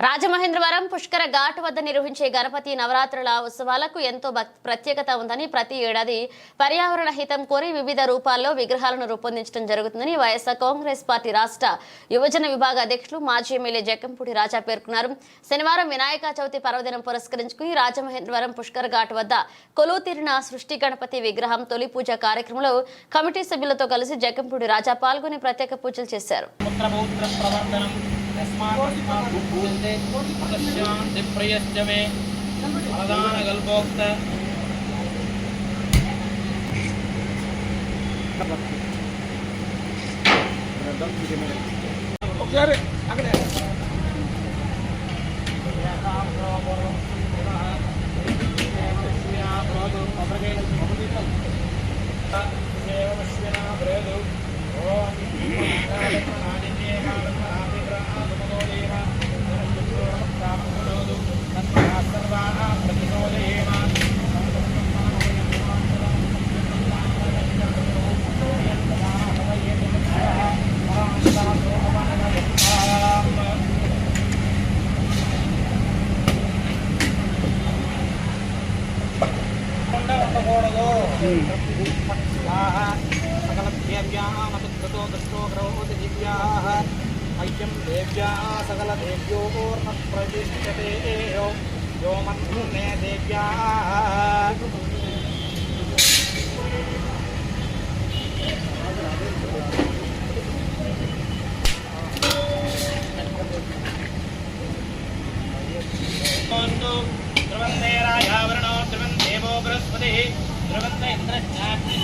రాజమహేంద్రవరం పుష్కర ఘాట్ వద్ద నిర్వహించే గణపతి నవరాత్రుల ఉత్సవాలకు ఎంతో ప్రత్యేకత ఉందని ప్రతి ఏడాది పర్యావరణ హితం కోరి వివిధ రూపాల్లో విగ్రహాలను రూపొందించడం జరుగుతుందని వైఎస్ఆర్ కాంగ్రెస్ పార్టీ రాష్ట్ర యువజన విభాగ అధ్యక్షులు మాజీ ఎమ్మెల్యే జక్కంపూడి రాజా పేర్కొన్నారు. శనివారం వినాయక చవితి పర్వదినం పురస్కరించుకుని రాజమహేంద్రవరం పుష్కర్ ఘాట్ వద్ద కొలువుతీరిన సృష్టి గణపతి విగ్రహం తొలి పూజ కార్యక్రమంలో కమిటీ సభ్యులతో కలిసి జక్కంపూడి రాజా పాల్గొని ప్రత్యేక పూజలు చేశారు. పుత్రపౌత్రప్రవర్ధనం యస్మాత్మూయంతే శాంతి ప్రియశ్చ మే ప్రధానకల్పోక్త ఒకసారి అక్కడే ఉండకూడదు स्वाहा सकलभ्यव्याः मदुद्गतो दृष्टो ग्रहोति दिव्याः मह्यं देव्याः सकलदेव्योर्नप्रतिष्ठते यो मन्धूमे देव्याः ध्रुवन्दे राजावरणो ध्रुवन् देवो बृहस्पतिः ध्रुवन्त इन्द्रश्चाग्निः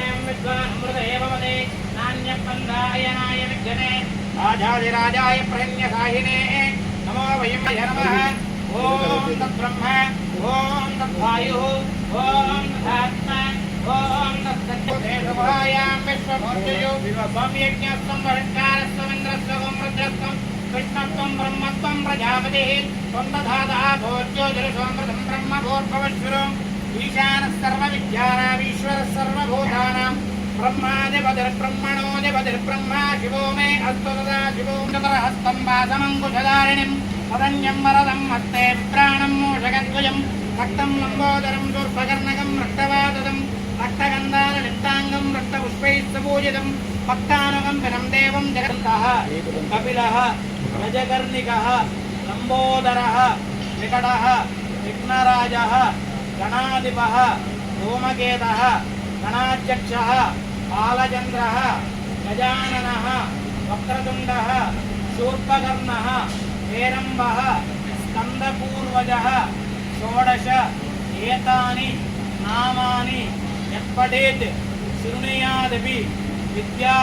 नमयं विद्वान् एव वदे नान्यपन्दायनाय विद्यने राजाधिराजाय प्रहन्यसाहिने नमो वयं नमः ॐ तद्ब्रह्म ॐ तद्वायुः ॐ तदात्मा ॐ तत्सत्यदेशभायां विश्वभूतयो त्वं यज्ञस्त्वं वरङ्कारस्त्वमिन्द्रस्त्वं रुद्रस्त्वं कृष्णत्वं ब्रह्मत्वं प्रजापतिः त्वं दधातः भोज्योतिरसोमृतं ब्रह्मभूर्भवश्वरम् ईशानः सर्वविद्यानामीश्वरः सर्वभूतानां ब्रह्मादिपतिर्ब्रह्मणोदिपतिर्ब्रह्मा शिवो मे अस्तु तदा शिवो चतुरहस्तं वासमङ्कुशधारिणिं वदन्यं वरदं हस्ते प्राणं मूषकद्वयं रक्तं लम्बोदरं दूर्भकर्णकं रक्तवाददं रक्तगन्धारलिप्ताङ्गं रक्तपुष्पैः सुपूजितं भक्तानुकम्पिनं देवं जगन्तः कपिलः गजकर्णिकः लम्बोदरः विकटः विघ्नराजः గణాధిప ధూమకేత గణాధ్యక్ష బాలచంద్ర గజానన వక్రతుండ శూర్పకర్ణ హేరంబ స్కందపూర్వజ షోడశ ఏతాని నామాని యత్పఠేత్ శృణుయాదపి విద్యా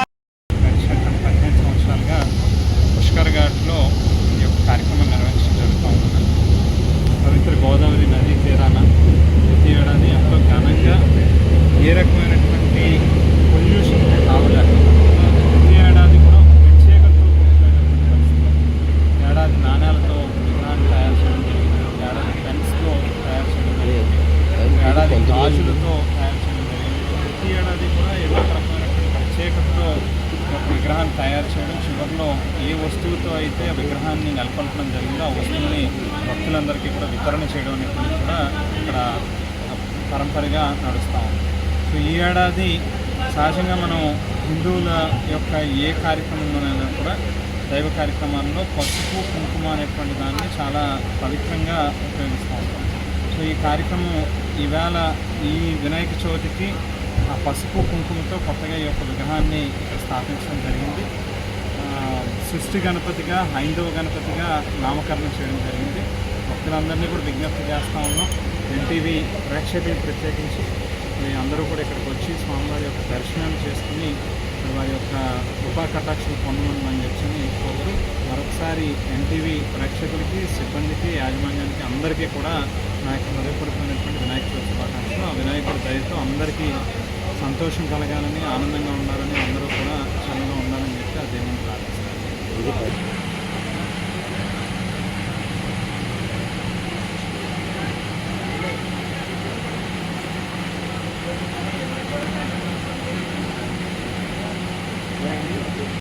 చేయడం చివరిలో ఏ వస్తువుతో అయితే ఆ విగ్రహాన్ని నెలకొల్పడం జరిగిందో ఆ వస్తువుని భక్తులందరికీ కూడా వితరణ చేయడం అనేటువంటి కూడా ఇక్కడ పరంపరగా నడుస్తాం సో ఈ ఏడాది సహజంగా మనం హిందువుల యొక్క ఏ కార్యక్రమంలోనైనా కూడా దైవ కార్యక్రమాల్లో పసుపు కుంకుమ అనేటువంటి దాన్ని చాలా పవిత్రంగా ఉపయోగిస్తూ ఉంటాం. సో ఈ కార్యక్రమం ఈవేళ ఈ వినాయక చవితికి ఆ పసుపు కుంకుమతో కొత్తగా ఈ యొక్క విగ్రహాన్ని ఇక్కడ స్థాపించడం జరిగింది. సృష్టి గణపతిగా హైందవ గణపతిగా నామకరణం చేయడం జరిగింది. భక్తులందరినీ కూడా విజ్ఞప్తి చేస్తూ ఉన్నాం. ఎన్టీవీ ప్రేక్షకులు ప్రత్యేకించి మీ అందరూ కూడా ఇక్కడికి వచ్చి స్వామివారి యొక్క దర్శనం చేసుకుని వారి యొక్క కృపా కటాక్షలు పొందమని చెప్పని కోరు మరొకసారి ఎన్టీవీ ప్రేక్షకులకి సిబ్బందికి యాజమాన్యానికి అందరికీ కూడా నా యొక్క హృదయపూర్వకమైనటువంటి వినాయక చవితి శుభాకాంక్షలు. ఆ వినాయకుడి దయతో అందరికీ సంతోషం కలగాలని ఆనందంగా ఉండాలని అందరూ కూడా చల్లగా ఉండాలని